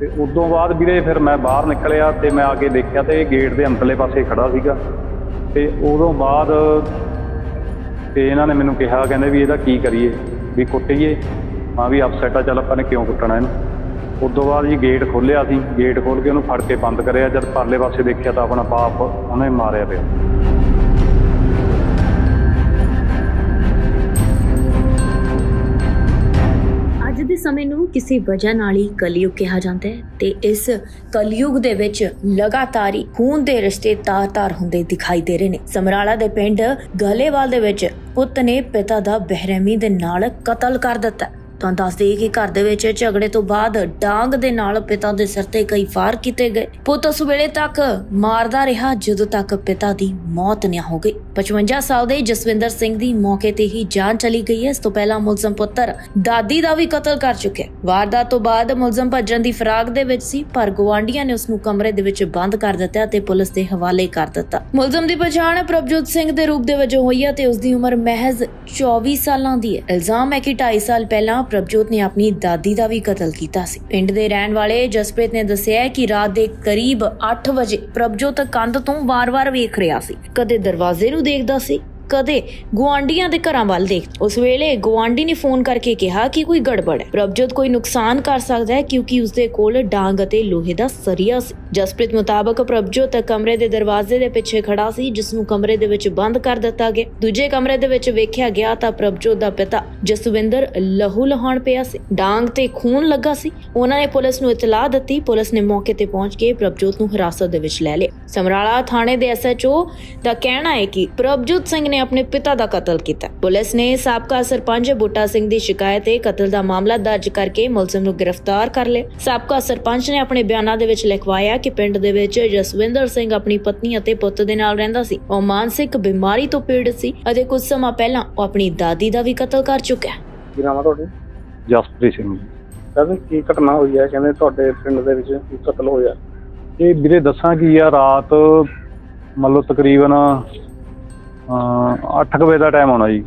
ਤੇ ਉਦੋਂ ਬਾਅਦ ਵੀਰੇ ਫਿਰ ਮੈਂ ਬਾਹਰ ਨਿਕਲਿਆ ਤੇ ਮੈਂ ਆ ਕੇ ਦੇਖਿਆ ਤੇ ਇਹ ਗੇਟ ਦੇ ਅੰਦਰਲੇ ਪਾਸੇ ਖੜਾ ਸੀਗਾ। ਤੇ ਉਦੋਂ ਬਾਅਦ ਤੇ ਇਹਨਾਂ ਨੇ ਮੈਨੂੰ ਕਿਹਾ, ਕਹਿੰਦੇ ਵੀ ਇਹਦਾ ਕੀ ਕਰੀਏ? ਵੀ ਕੁੱਟੀਏ। ਹਾਂ ਵੀ ਅਪਸੈਟ ਆ, ਚੱਲ ਆਪਾਂ ਨੇ ਕਿਉਂ ਕੁੱਟਣਾ ਇਹਨੂੰ? ਉਦੋਂ ਬਾਅਦ ਜੀ ਗੇਟ ਖੋਲ੍ਹਿਆ ਸੀ। ਗੇਟ ਖੋਲ੍ਹ ਕੇ ਉਹਨੂੰ ਫੜ ਕੇ ਬੰਦ ਕਰਿਆ। ਜਦ ਪਰਲੇ ਪਾਸੇ ਦੇਖਿਆ ਤਾਂ ਆਪਣਾ ਬਾਪ ਉਹਨੇ ਮਾਰਿਆ ਪਿਆ। ਦੇ ਸਮੇਂ ਨੂੰ ਕਿਸੇ ਵਜ੍ਹਾ ਨਾਲ ਹੀ ਕਲਯੁਗ ਕਿਹਾ ਜਾਂਦਾ ਹੈ ਤੇ ਇਸ ਕਲਯੁਗ ਦੇ ਵਿੱਚ ਲਗਾਤਾਰ ਹੀ ਖੂਨ ਦੇ ਰਿਸ਼ਤੇ ਤਾਰ-ਤਾਰ ਹੁੰਦੇ ਦਿਖਾਈ ਦੇ ਰਹੇ ਨੇ। ਸਮਰਾਲਾ ਦੇ ਪਿੰਡ ਗਲੇਵਾਲ ਦੇ ਵਿੱਚ ਪੁੱਤ ਨੇ ਪਿਤਾ ਦਾ ਬਹਿਰਮੀ ਦੇ ਨਾਲ ਕਤਲ ਕਰ ਦਿੱਤਾ। ਤਾਂ ਦੱਸ ਦੇਈਏ ਕਿ ਘਰ ਦੇ ਵਿੱਚ ਝਗੜੇ ਤੋਂ ਬਾਅਦ ਡਾਂਗ ਦੇ ਨਾਲ ਪਿਤਾ ਦੇ ਸਿਰ ਤੇ ਕਈ ਫਾਰ ਕੀਤੇ ਗਏ। ਪੁੱਤ ਉਸ ਵੇਲੇ ਤੱਕ ਮਾਰਦਾ ਰਿਹਾ ਜਦੋਂ ਤੱਕ ਪਿਤਾ ਦੀ ਮੌਤ ਨਾ ਹੋ ਗਈ। 55 ਸਾਲ ਦੇ ਜਸਵਿੰਦਰ ਸਿੰਘ ਦੀ ਮੌਕੇ ਤੇ ਹੀ ਜਾਨ ਚਲੀ ਗਈ। ਹੈ ਇਸ ਤੋਂ ਪਹਿਲਾਂ ਮੁਲਜ਼ਮ ਪੁੱਤਰ ਦਾਦੀ ਦਾ ਵੀ ਕਤਲ ਕਰ ਚੁੱਕਿਆ। ਵਾਰਦਾਤ ਤੋਂ ਬਾਅਦ ਮੁਲਜ਼ਮ ਭੱਜਣ ਦੀ ਫਰਾਗ ਦੇ ਵਿੱਚ ਸੀ, ਪਰ ਗਵਾਂਢੀਆਂ ਨੇ ਉਸ ਨੂੰ ਕਮਰੇ ਦੇ ਵਿੱਚ ਬੰਦ ਕਰ ਦਿੱਤਾ ਤੇ ਪੁਲਿਸ ਦੇ ਹਵਾਲੇ ਕਰ ਦਿੱਤਾ। ਮੁਲਜ਼ਮ ਦੀ ਪਛਾਣ ਪ੍ਰਭਜੋਤ ਸਿੰਘ ਦੇ ਰੂਪ ਦੇ ਵਜੋਂ ਹੋਈ ਹੈ ਤੇ ਉਸ ਦੀ ਉਮਰ ਮਹਿਜ਼ 24 ਸਾਲਾਂ ਦੀ ਹੈ। ਇਲਜ਼ਾਮ ਹੈ ਕਿ 2.5 ਸਾਲ ਪਹਿਲਾਂ ਪ੍ਰਭਜੋਤ ਨੇ ਆਪਣੀ ਦਾਦੀ ਦਾ ਵੀ ਕਤਲ ਕੀਤਾ ਸੀ। ਪਿੰਡ ਦੇ ਰਹਿਣ ਵਾਲੇ ਜਸਪ੍ਰੀਤ ਨੇ ਦੱਸਿਆ ਕਿ ਰਾਤ ਦੇ ਕਰੀਬ 8 ਵਜੇ ਪ੍ਰਭਜੋਤ ਕੰਧ ਤੋਂ ਵਾਰ-ਵਾਰ ਵੇਖ ਰਿਹਾ ਸੀ। ਕਦੇ ਦਰਵਾਜ਼ੇ ਨੂੰ ਦੇਖਦਾ ਸੀ ਕਦੇ ਗੁਆਂਢੀਆਂ ਦੇ ਘਰਾਂ ਵੱਲ ਦੇਖ। ਉਸ ਵੇਲੇ ਗੁਆਂਢੀ ਨੇ ਫੋਨ ਕਰਕੇ ਕਿਹਾ ਕਿ ਕੋਈ ਗੜਬੜ ਹੈ। ਪ੍ਰਭਜੋਤ ਕੋਈ ਨੁਕਸਾਨ ਕਰ ਸਕਦਾ ਹੈ ਕਿਉਂਕਿ ਉਸਦੇ ਕੋਲ ਡਾਂਗ ਅਤੇ ਲੋਹੇ ਦਾ ਸਰੀਆ ਸੀ। ਜਸਪ੍ਰੀਤ ਮੁਤਾਬਕ ਪ੍ਰਭਜੋਤ ਕਮਰੇ ਦੇ ਦਰਵਾਜ਼ੇ ਦੇ ਪਿੱਛੇ ਖੜਾ ਸੀ, ਜਿਸ ਨੂੰ ਕਮਰੇ ਦੇ ਵਿੱਚ ਬੰਦ ਕਰ ਦਿੱਤਾ ਗਿਆ। ਦੂਜੇ ਕਮਰੇ ਦੇ ਵਿੱਚ ਵੇਖਿਆ ਗਿਆ ਤਾਂ ਪ੍ਰਭਜੋਤ ਦਾ ਪਿਤਾ ਜਸਵਿੰਦਰ ਲਹੂ ਲਹਾਣ ਪਿਆ ਸੀ। ਡਾਂਗ ਤੇ ਖੂਨ ਲੱਗਾ ਸੀ। ਉਹਨਾਂ ਨੇ ਪੁਲਿਸ ਨੂੰ ਇਤਲਾਹ ਦਿੱਤੀ। ਪੁਲਿਸ ਨੇ ਮੌਕੇ ਤੇ ਪਹੁੰਚ ਕੇ ਪ੍ਰਭਜੋਤ ਨੂੰ ਹਿਰਾਸਤ ਦੇ ਵਿੱਚ ਲੈ ਲਿਆ। ਸਮਰਾਲਾ ਥਾਣੇ ਦੇ ਐਸਐਚਓ ਦਾ ਕਹਿਣਾ ਹੈ ਕਿ ਪ੍ਰਭਜੋਤ ਸਿੰਘ ਨੇ ਆਪਣੇ ਪਿਤਾ ਦਾ ਕਤਲ ਕੀਤਾ। ਪੁਲਿਸ ਨੇ ਸਾਬਕਾ ਸਰਪੰਚ ਬੂਟਾ ਸਿੰਘ ਦੀ ਸ਼ਿਕਾਇਤ ਤੇ ਕਤਲ ਦਾ ਮਾਮਲਾ ਦਰਜ ਕਰਕੇ ਮੁਲਜ਼ਮ ਨੂੰ ਗ੍ਰਿਫਤਾਰ ਕਰ ਲਿਆ। ਸਾਬਕਾ ਸਰਪੰਚ ਨੇ ਆਪਣੇ ਬਿਆਨਾਂ ਦੇ ਵਿੱਚ ਲਿਖਵਾਇਆ ਕਿ ਪਿੰਡ ਦੇ ਵਿੱਚ ਜਸਵਿੰਦਰ ਸਿੰਘ ਆਪਣੀ ਪਤਨੀ ਅਤੇ ਪੁੱਤ ਦੇ ਨਾਲ ਰਹਿੰਦਾ ਸੀ। ਉਹ ਮਾਨਸਿਕ ਬਿਮਾਰੀ ਤੋਂ ਪੀੜਤ ਸੀ ਅਤੇ ਕੁਝ ਸਮਾਂ ਪਹਿਲਾਂ ਉਹ ਆਪਣੀ ਦਾਦੀ ਦਾ ਵੀ ਕਤਲ ਕਰ ਚੁੱਕਿਆ। ਹੈ ਕੀ ਨਾਮ ਆ ਤੁਹਾਡੇ? ਜਸਪ੍ਰੀਤ ਸਿੰਘ। ਕਹਿੰਦੇ ਕੀ ਘਟਨਾ ਹੋਈ ਹੈ? ਕਹਿੰਦੇ ਤੁਹਾਡੇ ਪਿੰਡ ਦੇ ਵਿੱਚ ਕੀ ਕਤਲ ਹੋਇਆ। ਇਹ ਵੀਰੇ ਦੱਸਾਂ ਕੀ ਆ ਰਾਤ ਮੰਨ ਲਓ ਤਕਰੀਬਨ 8 ਵਜੇ ਦਾ ਟਾਈਮ ਹੋਣਾ ਜੀ।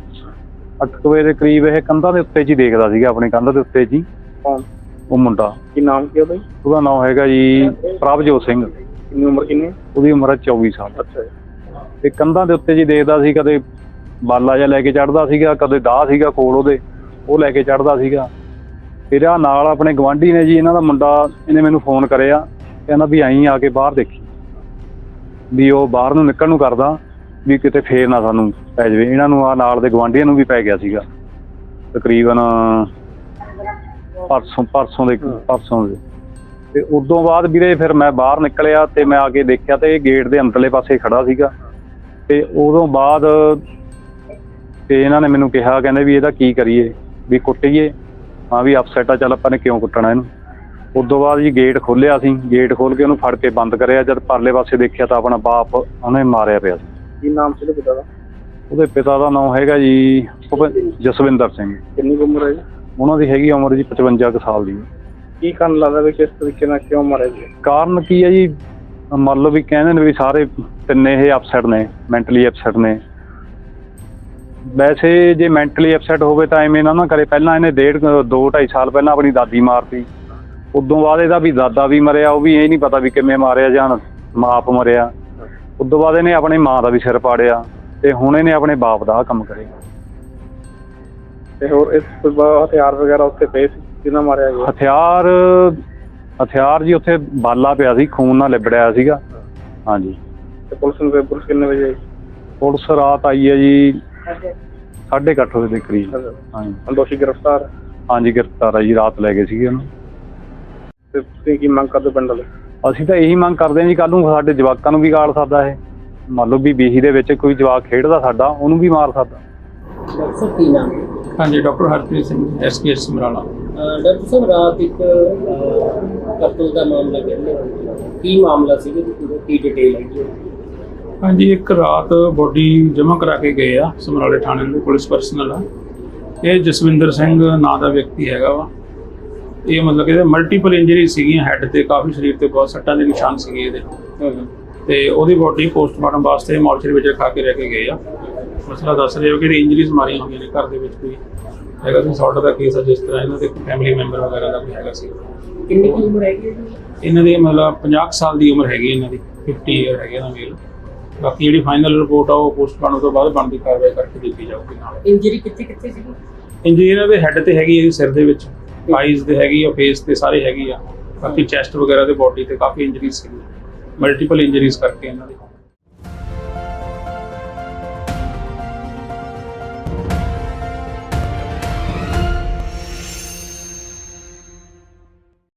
8 ਵਜੇ ਦੇ ਕਰੀਬ ਇਹ ਕੰਧਾਂ ਦੇ ਉੱਤੇ ਜੀ ਦੇਖਦਾ ਸੀਗਾ ਆਪਣੀ ਕੰਧ ਦੇ ਉੱਤੇ ਜੀ। ਕੌਣ ਉਹ ਮੁੰਡਾ। ਕੀ ਨਾਮ ਕੀ ਉਹਦਾ ਜੀ? ਉਹਦਾ ਨਾਮ ਹੈਗਾ ਜੀ ਪ੍ਰਭਜੋਤ ਸਿੰਘ। ਕਿੰਨੀ ਉਮਰ ਕਿੰਨੀ ਉਹਦੀ ਉਮਰ ਹੈ 24 ਸਾਲ। ਅੱਛਾ ਜੀ। ਤੇ ਕੰਧਾਂ ਦੇ ਉੱਤੇ ਜੀ ਦੇਖਦਾ ਸੀ ਕਦੇ ਬਾਲਾ ਜਿਹਾ ਲੈ ਕੇ ਚੜਦਾ ਸੀਗਾ ਕਦੇ ਦਾਹ ਸੀਗਾ ਕੋਲ ਉਹਦੇ ਉਹ ਲੈ ਕੇ ਚੜਦਾ ਸੀਗਾ। ਫਿਰ ਆ ਨਾਲ ਆਪਣੇ ਗਵਾਂਢੀ ਨੇ ਜੀ ਇਹਨਾਂ ਦਾ ਮੁੰਡਾ ਇਹਨੇ ਮੈਨੂੰ ਫੋਨ ਕਰਿਆ ਕਹਿੰਦਾ ਵੀ ਆਈ ਆ ਕੇ ਬਾਹਰ ਦੇਖੀ। ਵੀ ਉਹ ਬਾਹਰ ਨੂੰ ਨਿਕਲਣ ਨੂੰ ਕਰਦਾ। ਵੀ ਕਿਤੇ ਫੇਰ ਨਾ ਸਾਨੂੰ ਪੈ ਜਾਵੇ। ਇਹਨਾਂ ਨੂੰ ਆ ਨਾਲ ਦੇ ਗਵਾਂਢੀਆਂ ਨੂੰ ਵੀ ਪੈ ਗਿਆ ਸੀਗਾ। ਤਕਰੀਬਨ ਪਰਸੋਂ ਪਰਸੋਂ ਦੇ ਪਰਸੋਂ ਦੇ। ਤੇ ਉਦੋਂ ਬਾਅਦ ਵੀਰੇ ਫਿਰ ਮੈਂ ਬਾਹਰ ਨਿਕਲਿਆ ਤੇ ਮੈਂ ਆ ਕੇ ਦੇਖਿਆ ਤੇ ਇਹ ਗੇਟ ਦੇ ਅੰਦਰਲੇ ਪਾਸੇ ਖੜਾ ਸੀਗਾ। ਤੇ ਉਦੋਂ ਬਾਅਦ ਤੇ ਇਹਨਾਂ ਨੇ ਮੈਨੂੰ ਕਿਹਾ ਕਹਿੰਦੇ ਵੀ ਇਹਦਾ ਕੀ ਕਰੀਏ? ਵੀ ਕੁੱਟੀਏ। ਹਾਂ ਵੀ ਅਪਸੈਟ ਆ ਚੱਲ ਆਪਾਂ ਨੇ ਕਿਉਂ ਕੁੱਟਣਾ ਇਹਨੂੰ? ਉਦੋਂ ਬਾਅਦ ਜੀ ਗੇਟ ਖੋਲ੍ਹਿਆ ਸੀ ਗੇਟ ਖੋਲ੍ਹ ਕੇ ਉਹਨੂੰ ਫੜ ਕੇ ਬੰਦ ਕਰਿਆ। ਜਦ ਪਰਲੇ ਪਾਸੇ ਦੇਖਿਆ ਤਾਂ ਆਪਣਾ ਬਾਪ ਉਹਨੇ ਮਾਰਿਆ ਪਿਆ ਸੀ। ਕੀ ਨਾਮ ਸੀ ਉਹਦੇ ਪਿਤਾ ਦਾ? ਉਹਦੇ ਪਿਤਾ ਦਾ ਨਾਮ ਹੈਗਾ ਜੀ ਭੁਪਿੰ- ਜਸਵਿੰਦਰ ਸਿੰਘ। ਕਿੰਨੀ ਕੁ ਉਮਰ ਹੈ ਜੀ? ਉਹਨਾਂ ਦੀ ਹੈਗੀ ਉਮਰ ਜੀ 55 ਕੁ ਸਾਲ ਦੀ। ਕੀ ਕਾਰਨ ਲੱਗਦਾ ਵੀ ਕਿਸ ਤਰੀਕੇ ਨਾਲ ਕਿਉਂ ਮਾਰਿਆ ਜੀ? ਕਾਰਨ ਕੀ ਹੈ ਜੀ? ਮੰਨ ਲਓ ਵੀ ਕਹਿੰਦੇ ਨੇ ਵੀ ਸਾਰੇ ਤਿੰਨੇ ਇਹ ਅਪਸੈਟ ਨੇ ਮੈਂਟਲੀ ਅਪਸੈਟ ਨੇ। ਵੈਸੇ ਜੇ ਮੈਂਟਲੀ ਅਪਸੈਟ ਹੋਵੇ ਤਾਂ ਐਵੇਂ ਨਾ ਨਾ ਕਰੇ। ਪਹਿਲਾਂ ਇਹਨੇ ਡੇਢ ਕੁ- ਦੋ ਢਾਈ ਸਾਲ ਪਹਿਲਾਂ ਆਪਣੀ ਦਾਦੀ ਮਾਰਤੀ। ਉਦੋਂ ਬਾਅਦ ਇਹਦਾ ਵੀ ਦਾਦਾ ਵੀ ਮਰਿਆ ਉਹ ਵੀ ਇਹ ਨਹੀਂ ਪਤਾ ਵੀ ਕਿਵੇਂ ਮਾਰਿਆ ਜਾਂ ਮਾਪ ਮਰਿਆ। ਉਦੋਂ ਬਾਅਦ ਇਹਨੇ ਆਪਣੇ ਮਾਂ ਦਾ ਵੀ ਸਿਰ ਪਾੜਿਆ ਤੇ ਹੁਣ ਇਹਨੇ ਆਪਣੇ ਬਾਪ ਦਾ ਆਹ ਕੰਮ ਕਰਿਆ। ਤੇ ਹੋਰ ਇਸ ਤੋਂ ਬਾਅਦ ਹਥਿਆਰ ਵਗੈਰਾ ਉੱਤੇ ਪਏ ਸੀ? ਕਿਹਨਾਂ ਮਾਰਿਆ ਗਿਆ? ਹਥਿਆਰ ਹਥਿਆਰ ਜੀ ਉੱਥੇ ਬਾਲਾ ਪਿਆ ਸੀ ਖੂਨ ਨਾਲ ਲਿਬੜਿਆ ਸੀਗਾ। ਹਾਂਜੀ। ਤੇ ਪੁਲਿਸ ਨੂੰ ਪੁਲਿਸ ਕਿੰਨੇ ਵਜੇ ਆਈ? ਪੁਲਿਸ ਰਾਤ ਆਈ ਹੈ ਜੀ ਸਾਢੇ ਕੁ ਅੱਠ ਵਜੇ ਦੇ ਕਰੀਬ। ਹਾਂਜੀ। ਦੋਸ਼ੀ ਗ੍ਰਿਫਤਾਰ। ਹਾਂਜੀ ਗ੍ਰਿਫਤਾਰ ਆ ਜੀ ਰਾਤ ਲੈ ਗਏ ਸੀਗੇ ਉਹਨੂੰ। ਤੇ ਤੁਸੀਂ ਕੀ ਮੰਗ ਕਰਦੇ ਪਿੰਡ ਵਾਲੇ? ਅਸੀਂ ਤਾਂ ਇਹੀ ਮੰਗ ਕਰਦੇ ਹਾਂ ਜੀ ਕੱਲ ਨੂੰ ਸਾਡੇ ਜਵਾਕਾਂ ਨੂੰ ਵੀ ਗਾਲ ਸਕਦਾ ਇਹ। ਮੰਨ ਲਓ ਵੀ ਬੀਹੀ ਦੇ ਵਿੱਚ ਕੋਈ ਜਵਾਕ ਖੇਡਦਾ ਸਾਡਾ ਉਹਨੂੰ ਵੀ ਮਾਰ ਸਕਦਾ। ਡਾਕਟਰ ਕੀ ਨਾਮ? ਹਾਂਜੀ doctor Harpreet Singh SKS Samrala. Doctor ਸਾਹਿਬ ਰਾਤ ਇੱਕ ਕਤਲ ਦਾ ਮਾਮਲਾ ਕਹਿੰਦੇ। ਕੀ ਮਾਮਲਾ ਸੀ ਕੀ ਡਿਟੇਲ ਹੈ? ਹਾਂਜੀ ਇੱਕ ਰਾਤ ਬੋਡੀ ਜਮ੍ਹਾਂ ਕਰਾ ਕੇ ਗਏ ਆ ਸਮਰਾਲੇ ਥਾਣੇ ਦੇ ਪੁਲਿਸ ਪਰਸਨਲ ਆ। ਇਹ ਜਸਵਿੰਦਰ ਸਿੰਘ ਨਾਂ ਦਾ ਵਿਅਕਤੀ ਹੈਗਾ ਵਾ। ਇਹ ਮਤਲਬ ਕਿ ਮਲਟੀਪਲ ਇੰਜਰੀ ਸੀਗੀਆਂ ਹੈੱਡ ਤੇ ਕਾਫੀ ਸਰੀਰ ਤੇ ਬਹੁਤ ਸੱਟਾਂ ਦੇ ਨਿਸ਼ਾਨ ਸੀਗੇ ਇਹਦੇ। ਤੇ ਉਹਦੀ ਬੋਡੀ ਪੋਸਟਮਾਰਟਮ ਵਾਸਤੇ ਮੌਰਚਰੀ ਵਿੱਚ ਰਖਾ ਕੇ ਰਹਿ ਕੇ ਗਏ ਆ। ਮਸਲਾ ਦੱਸ ਰਹੇ ਹੋ ਕਿ ਇੰਜਰੀਜ਼ ਮਾਰੀਆਂ ਹੋਈਆਂ ਨੇ ਘਰ ਦੇ ਵਿੱਚ ਕੋਈ? ਹੈਗਾ ਸੀ ਸੌਟ ਦਾ ਕੇਸ ਆ ਜਿਸ ਤਰ੍ਹਾਂ ਇਹਨਾਂ ਦੇ ਫੈਮਿਲੀ ਮੈਂਬਰ ਵਗੈਰਾ ਦਾ ਕੋਈ ਹੈਗਾ ਸੀ? ਕਿੰਨੀ ਕੁ ਉਮਰ ਹੈਗੀ ਇਹਨਾਂ ਦੀ ਮਤਲਬ 50 ਸਾਲ ਦੀ ਉਮਰ ਹੈਗੀ ਇਹਨਾਂ ਦੀ 50 ਇਅਰ ਹੈਗੇ ਨਾ ਮੇਲ ਬਾਕੀ ਜਿਹੜੀ ਫਾਈਨਲ ਰਿਪੋਰਟ ਆ ਉਹ ਪੋਸਟਮਾਰਟਮ ਤੋਂ ਬਾਅਦ ਬਣਦੀ ਕਾਰਵਾਈ ਕਰਕੇ ਦਿੱਤੀ ਜਾਊਗੀ ਨਾਲ। ਇੰਜਰੀ ਕਿੱਥੇ ਕਿੱਥੇ ਸੀ ਇੰਜਰੀ ਇਹਨਾਂ ਹੈੱਡ ਤੇ ਹੈਗੀ ਹੈ ਸਿਰ ਦੇ ਵਿੱਚ। ਆਈਜ਼ ਦੇ ਹੈਗੀ ਆ ਫੇਸ ਤੇ ਸਾਰੇ ਹੈਗੀ ਆ। ਬਾਕੀ ਚੈਸਟ ਵਗੈਰਾ ਤੇ ਬਾਡੀ ਤੇ ਕਾਫੀ ਇੰਜਰੀਜ਼ ਸੀ ਮਲਟੀਪਲ ਇੰਜਰੀਜ਼ ਕਰਕੇ ਇਹਨਾਂ ਦੇ।